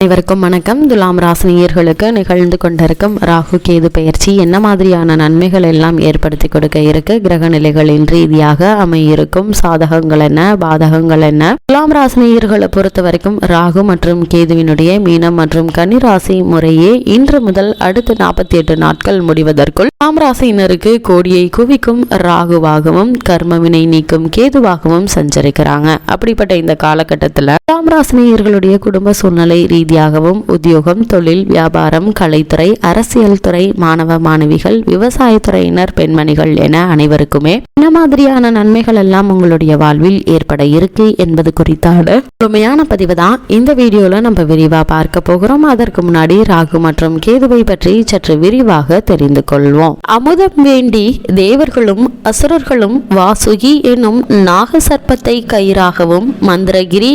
அனைவருக்கும் வணக்கம். துலாம் ராசினியர்களுக்கு நிகழ்ந்து கொண்டிருக்கும் ராகு கேது பயிற்சி என்ன மாதிரியான நன்மைகள் எல்லாம் ஏற்படுத்தி கொடுக்க இருக்கு? கிரக நிலைகளின் ரீதியாக அமையிருக்கும் சாதகங்கள் என்ன? பாதகங்கள் என்ன? துலாம் ராசினியர்களை பொறுத்த வரைக்கும் ராகு மற்றும் கேதுவினுடைய மீனம் மற்றும் கன்னிராசி முறையே இன்று முதல் அடுத்த நாற்பத்தி எட்டு நாட்கள் முடிவதற்குள் துலாம் ராசியினருக்கு கோடியை குவிக்கும் ராகுவாகவும் கர்மவினை நீக்கும் கேதுவாகவும் சஞ்சரிக்கிறாங்க. அப்படிப்பட்ட இந்த காலகட்டத்தில் துலாம் ராசினியர்களுடைய குடும்ப சூழ்நிலை ரீதியாகவும் உத்தியோகம் தொழில் வியாபாரம் கலைத்துறை அரசியல் துறை மாணவ மாணவிகள் விவசாயத்துறையினர் பெண்மணிகள் என அனைவருக்குமே என்ன மாதிரியான நன்மைகள் எல்லாம் உங்களுடைய வாழ்வில் ஏற்பட இருக்கு என்பது குறித்தான முழுமையான பதிவு தான். இந்த வீடியோல நம்ம விரிவா பார்க்க போகிறோம். அதற்கு முன்னாடி ராகு மற்றும் கேதுவை பற்றி சற்று விரிவாக தெரிந்து கொள்வோம். அமுதம் வேண்டி தேவர்களும் அசுரர்களும் வாசுகி என்னும் நாக சர்ப்பத்தை கயிறாகவும் மந்திரகிரி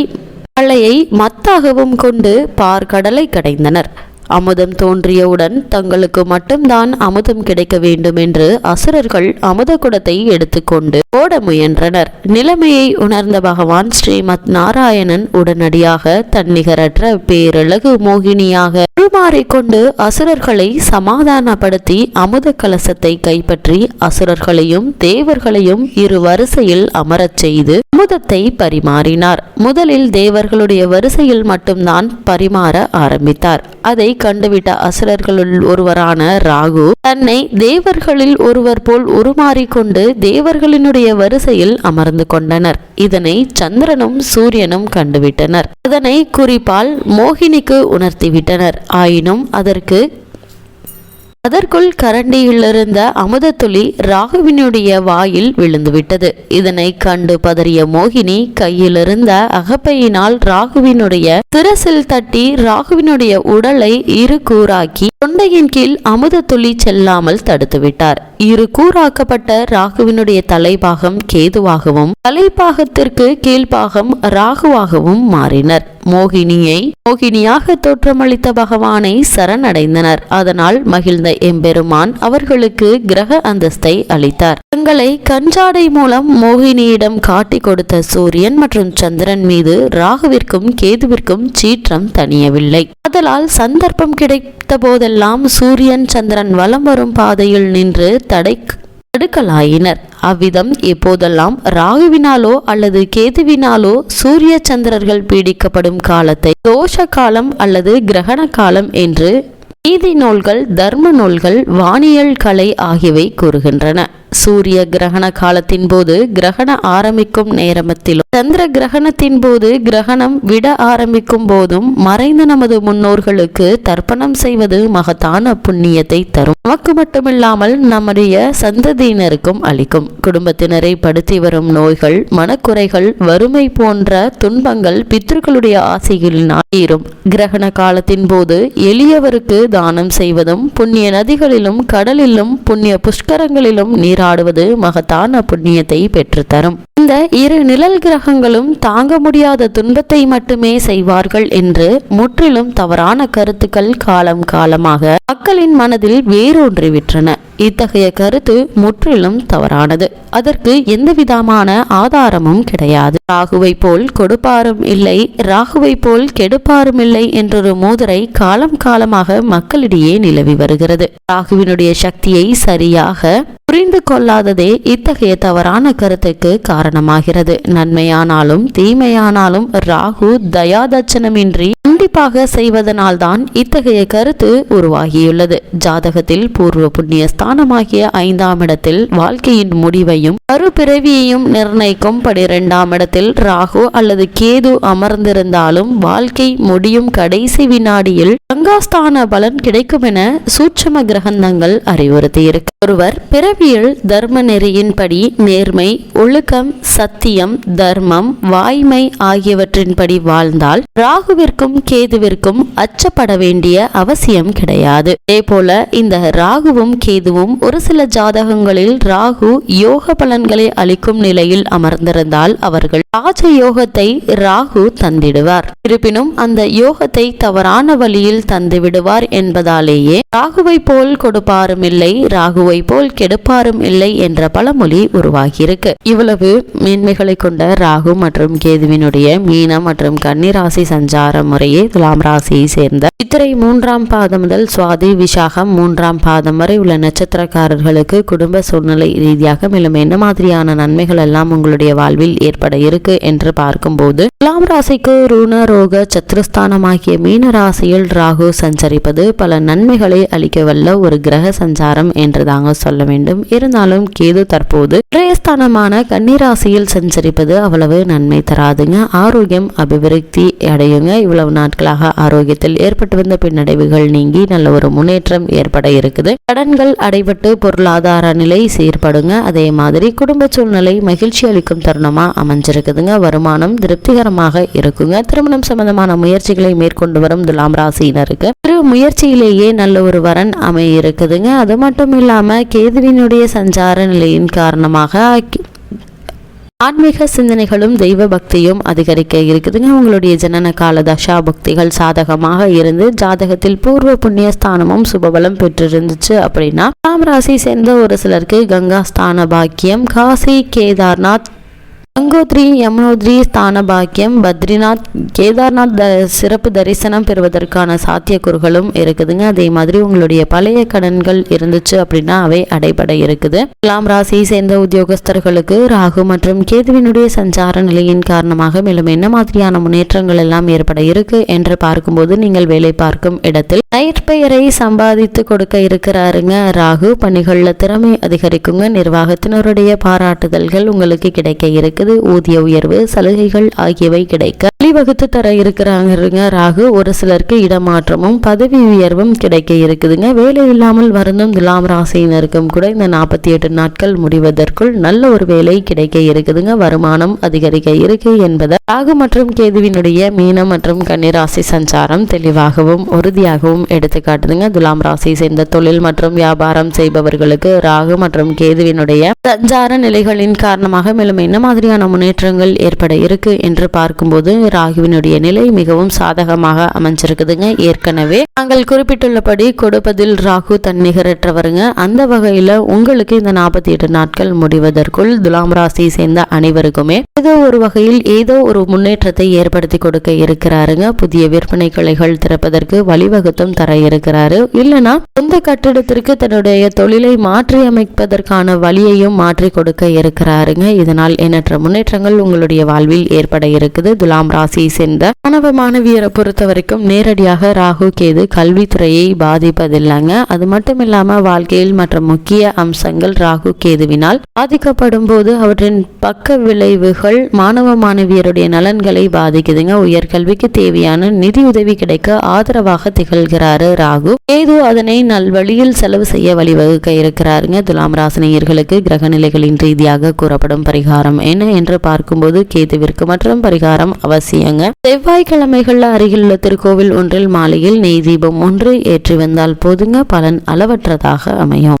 மலையை மத்தாகவும் கொண்டு பார்க்கடலை கடைந்தனர். அமுதம் தோன்றியவுடன் தங்களுக்கு மட்டும்தான் அமுதம் கிடைக்க வேண்டும் என்று அசுரர்கள் அமுத குடத்தை எடுத்துக்கொண்டு ஓட முயன்றனர். நிலைமையை உணர்ந்த பகவான் ஸ்ரீமத் நாராயணன் உடனடியாக தன்னிகரற்ற பேரழகு மோகினியாக உருமாறிக்கொண்டு அசுரர்களை சமாதானப்படுத்தி அமுத கலசத்தை கைப்பற்றி அசுரர்களையும் தேவர்களையும் இரு வரிசையில் அமரச் செய்து அமுதத்தை பரிமாறினார். முதலில் தேவர்களுடைய வரிசையில் மட்டும்தான் பரிமாற ஆரம்பித்தார். அதை கண்டுவிட்ட அசுரர்களுள் ஒருவரான ராகு தன்னை தேவர்களில் ஒருவர் போல் உருமாறிக்கொண்டு தேவர்களினுடைய வரிசையில் அமர்ந்து கொண்டனர். இதனை சந்திரனும் சூரியனும் கண்டுவிட்டனர். அதனை குறிப்பால் மோகினிக்கு உணர்த்திவிட்டனர். ஆயினும் அதற்கு அதற்குள் கரண்டியிலிருந்த அமுதத்துளி ராகுவினுடைய வாயில் விழுந்துவிட்டது. இதனை கண்டு பதறிய மோகினி கையிலிருந்த அகப்பையினால் ராகுவினுடைய திரசில் தட்டி ராகுவினுடைய உடலை இரு கூறாக்கி தொண்டையின் கீழ் அமுதத்துளி செல்லாமல் தடுத்துவிட்டார். இரு கூறாக்கப்பட்ட ராகுவினுடைய தலைபாகம் கேதுவாகவும் தலைப்பாகத்திற்கு கீழ்பாகம் ராகுவாகவும் மாறினர். மோகினியை மோகினியாக தோற்றமளித்த பகவானை சரணடைந்தனர். அதனால் மகிழ்ந்த எம்பெருமான் அவர்களுக்கு கிரக அந்தஸ்தை அளித்தார். தங்களை கஞ்சாடை மூலம் மோகினியிடம் காட்டி கொடுத்த சூரியன் மற்றும் சந்திரன் மீது ராகுவிற்கும் கேதுவிற்கும் சீற்றம் தணியவில்லை. அதனால் சந்தர்ப்பம் கிடைத்த போதெல்லாம் சூரியன் சந்திரன் வலம் வரும் பாதையில் நின்று தடை தடுக்கலாயினர். அவ்விதம் எப்போதெல்லாம் ராகுவினாலோ அல்லது கேதுவினாலோ சூரிய சந்திரர்கள் பீடிக்கப்படும் காலத்தை தோஷ காலம் அல்லது கிரகண காலம் என்று நீதி நூல்கள் தர்ம நூல்கள் வானியல் கலை ஆகியவை கூறுகின்றன. சூரிய கிரகண காலத்தின் போது கிரகண ஆரம்பிக்கும் நேரமத்திலும் சந்திர கிரகணத்தின் போது கிரகணம் விட ஆரம்பிக்கும் போதும் மறைந்த நமது முன்னோர்களுக்கு தர்ப்பணம் செய்வது மகத்தான புண்ணியத்தை தரும். நமக்கு மட்டுமில்லாமல் நம்முடைய சந்ததியினருக்கும் அளிக்கும். குடும்பத்தினரை படுத்தி வரும் நோய்கள் மனக்குறைகள் வறுமை போன்ற துன்பங்கள் பித்ருக்களுடைய ஆசைகளினால் தீரும் கிரகண காலத்தின் போது எளியவருக்கு தானம் செய்வதும் புண்ணிய நதிகளிலும் கடலிலும் புண்ணிய புஷ்கரங்களிலும் நீர் நீராடுவது மகத்தான புண்ணியத்தை பெற்றுத்தரும். இந்த இரு நிழல் கிரகங்களும் தாங்க முடியாத துன்பத்தை மட்டுமே செய்வார்கள் என்று முற்றிலும் தவறான கருத்துக்கள் காலம் காலமாக மக்களின் மனதில் வேரூன்றிவிட்டன இத்தகைய கருத்து முற்றிலும் தவறானது. அதற்கு எந்த விதமான ஆதாரமும் கிடையாது. ராகுவை போல் கொடுப்பாரும் இல்லை ராகுவை போல் கெடுப்பாரும் இல்லை என்றொரு மோதரை காலம் காலமாக மக்களிடையே நிலவி வருகிறது. ராகுவினுடைய சக்தியை சரியாக புரிந்து கொள்ளாததே இத்தகைய தவறான கருத்துக்கு காரணம். காரணமாகிறது. நன்மையானாலும் தீமையானாலும் ராகு தயாதட்சணமின்றி கண்டிப்பாக செய்வதனால்தான் இத்தகைய கருத்து உருவாகியுள்ளது. ஜாதகத்தில் பூர்வ புண்ணிய ஸ்தானமாகிய ஐந்தாம் இடத்தில் வாழ்க்கையின் முடிவையும் மறுபிறவியையும் நிர்ணயிக்கும் பனிரெண்டாம் இடத்தில் ராகு அல்லது கேது அமர்ந்திருந்தாலும் வாழ்க்கை முடியும் கடைசி வினாடியில் கங்காஸ்தான பலன் கிடைக்கும் என சூட்சம கிரகந்தங்கள் அறிவுறுத்தியிருக்கு. ஒருவர் பிறவியில் தர்ம நெறியின்படி நேர்மை ஒழுக்கம் சத்தியம் தர்மம் வாய்மை ஆகியவற்றின்படி வாழ்ந்தால் ராகுவிற்கும் கேதுவிற்கும் அச்சப்பட வேண்டிய அவசியம் கிடையாது. அதே போல இந்த ராகுவும் கேதுவும் ஒரு சில ஜாதகங்களில் ராகு யோக பலன்களை அளிக்கும் நிலையில் அமர்ந்திருந்தால் அவர்கள் ராஜ யோகத்தை ராகு தந்திடுவார். இருப்பினும் அந்த யோகத்தை தவறான வழியில் தந்து விடுவார் என்பதாலேயே ராகுவை போல் கொடுப்பாரும் இல்லை ராகுவை போல் கெடுப்பாரும் இல்லை என்ற பழமொழி உருவாகியிருக்கு. இவ்வளவு மேன்மைகளை கொண்ட ராகு மற்றும் கேதுவினுடைய மீனம் மற்றும் கன்னிராசி சஞ்சார முறையே துலாம் ராசியை சேர்ந்த சித்திரை மூன்றாம் பாதம் முதல் சுவாதி விசாகம் மூன்றாம் பாதம் வரை உள்ள நட்சத்திரக்காரர்களுக்கு குடும்ப சூழ்நிலை ரீதியாக மேலும் என்ன மாதிரியான நன்மைகள் எல்லாம் உங்களுடைய வாழ்வில் ஏற்பட இருக்கு என்று பார்க்கும்போது துலாம் ராசிக்கு ருண ரோக சத்ருஸ்தானமாகிய மீன ராசியில் ராகு சஞ்சரிப்பது பல நன்மைகளை அளிக்க வல்ல ஒரு கிரக சஞ்சாரம் என்று தாங்க சொல்ல வேண்டும். இருந்தாலும் கேது தற்போது பிரயஸ்தானமான ராசியில் சஞ்சரிப்பது அவ்வளவு நன்மை தராதுங்க. ஆரோக்கியம் அபிவிருத்தி அடையுங்க. இவ்வளவு நாட்களாக ஆரோக்கியத்தில் ஏற்பட்டு வந்த பின்னடைவுகள் நீங்கி நல்ல ஒரு முன்னேற்றம் ஏற்பட இருக்குது. கடன்கள் அடைபட்டு பொருளாதார நிலை சீர்படுங்க. அதே மாதிரி குடும்ப சூழ்நிலை மகிழ்ச்சி அளிக்கும் தருணமா அமைஞ்சிருக்குதுங்க. வருமானம் திருப்திகரமாக இருக்குங்க. திருமணம் சம்பந்தமான முயற்சிகளை மேற்கொண்டு வரும் துலாம் ராசியினருக்கு திரு முயற்சியிலேயே நல்ல ஒரு வரன் அமைய இருக்குதுங்க. அது மட்டும் இல்லாம கேதுவினுடைய சஞ்சார நிலையின் காரணமாக ஆன்மீக சிந்தனைகளும் தெய்வ பக்தியும் அதிகரிக்க இருக்குதுங்க. உங்களுடைய ஜனன கால தசா பக்திகள் சாதகமாக இருந்து ஜாதகத்தில் பூர்வ புண்ணிய ஸ்தானமும் சுபபலம் பெற்றிருந்துச்சு அப்படின்னா ராம் ராசி சேர்ந்த ஒரு சிலருக்கு கங்கா ஸ்தான பாக்கியம் காசி கேதார்நாத் கங்கோத்ரி யமுனோத்ரி ஸ்தான பாக்கியம் பத்ரிநாத் கேதார்நாத் த சிறப்பு தரிசனம் பெறுவதற்கான சாத்தியக்கூறுகளும் இருக்குதுங்க. அதே மாதிரி உங்களுடைய பழைய கடன்கள் இருந்துச்சு அப்படின்னா அவை அடைபட இருக்குது. துலாம் ராசியை சேர்ந்த உத்தியோகஸ்தர்களுக்கு ராகு மற்றும் கேதுவினுடைய சஞ்சார நிலையின் காரணமாக மேலும் என்ன மாதிரியான முன்னேற்றங்கள் எல்லாம் ஏற்பட இருக்கு என்று பார்க்கும்போது நீங்கள் வேலை பார்க்கும் இடத்தில் நயிற்பெயரை சம்பாதித்து கொடுக்க இருக்கிறாருங்க. ராகு பணிகளில் திறமை அதிகரிக்குங்க. நிர்வாகத்தினருடைய பாராட்டுதல்கள் உங்களுக்கு கிடைக்க இருக்குது. ஊதிய உயர்வு சலுகைகள் ஆகியவை கிடைக்க வழிவகுத்து தர இருக்கிறாங்க ராகு. ஒரு சிலருக்கு இடமாற்றமும் பதவி உயர்வும் கிடைக்க இருக்குதுங்க. வேலை இல்லாமல் வருந்தும் துலாம் ராசியினருக்கும் கூட இந்த நாற்பத்தி எட்டு நாட்கள் முடிவதற்குள் நல்ல ஒரு வேலை கிடைக்க இருக்குதுங்க. வருமானம் அதிகரிக்க இருக்கு என்பதை ராகு மற்றும் கேதுவினுடைய மீனம் மற்றும் கன்னிராசி சஞ்சாரம் தெளிவாகவும் உறுதியாகவும் எடுத்துக்காட்டுதுங்க. துலாம் ராசி சேர்ந்த தொழில் மற்றும் வியாபாரம் செய்பவர்களுக்கு ராகு மற்றும் கேதுவினுடைய சஞ்சார நிலைகளின் காரணமாக மேலும் என்ன மாதிரியான முன்னேற்றங்கள் ஏற்பட இருக்கு என்று பார்க்கும்போது ராகுவினுடைய நிலை மிகவும் சாதகமாக அமைஞ்சிருக்குதுங்க ஏற்கனவே. நாங்கள் குறிப்பிட்டுள்ளபடி கொடுப்பதில் ராகு தன்னிகரற்றவருங்க அந்த வகையில உங்களுக்கு இந்த நாற்பத்தி எட்டு நாட்கள் முடிவதற்குள் துலாம் ராசியை சேர்ந்த அனைவருக்குமே ஏதோ ஒரு வகையில் ஏதோ ஒரு முன்னேற்றத்தை ஏற்படுத்தி கொடுக்க இருக்கிறாருங்க. புதிய விற்பனை கிளைகள் திறப்பதற்கு வழிவகுத்தும் தர இருக்கிறாரு. இல்லனா சொந்த கட்டிடத்திற்கு தன்னுடைய தொழிலை மாற்றி அமைப்பதற்கான வழியையும் மாற்றி கொடுக்க இருக்கிறாருங்க. இதனால் எண்ணற்ற முன்னேற்றங்கள் உங்களுடைய வாழ்வில் ஏற்பட இருக்குது. துலாம் ராசியை சேர்ந்த மாணவ மாணவியரை பொறுத்த வரைக்கும் நேரடியாக ராகு கேது கல்வித்துறையை பாதிப்பதில்லைங்க. அது மட்டும் இல்லாம வாழ்க்கையில் மற்ற முக்கிய அம்சங்கள் ராகு கேதுவினால் பாதிக்கப்படும் போது அவற்றின் பக்க விளைவுகள் மாணவ மாணவியருடைய நலன்களை பாதிக்குதுங்க. உயர்கல்விக்கு தேவையான நிதி உதவி கிடைக்க ஆதரவாக திகழ்கிறாரு ராகு. கேது அதனை நல்வழியில் செலவு செய்ய வழிவகுக்க இருக்கிறாருங்க. துலாம் ராசினியர்களுக்கு கிரக நிலைகளின் ரீதியாக கூறப்படும் பரிகாரம் என்ன என்று பார்க்கும்போது கேதுவிற்கு மற்றும் பரிகாரம் அவசியம். செவ்வாய்க்கிழமைகள் செவ்வாய்க்கிழமைகள்ல அருகிலுள்ள திருக்கோவில் ஒன்றில் மாலையில் நெய் தீபம் ஒன்று ஏற்றி வந்தால் போதுங்க. பலன் அளவற்றதாக அமையும்.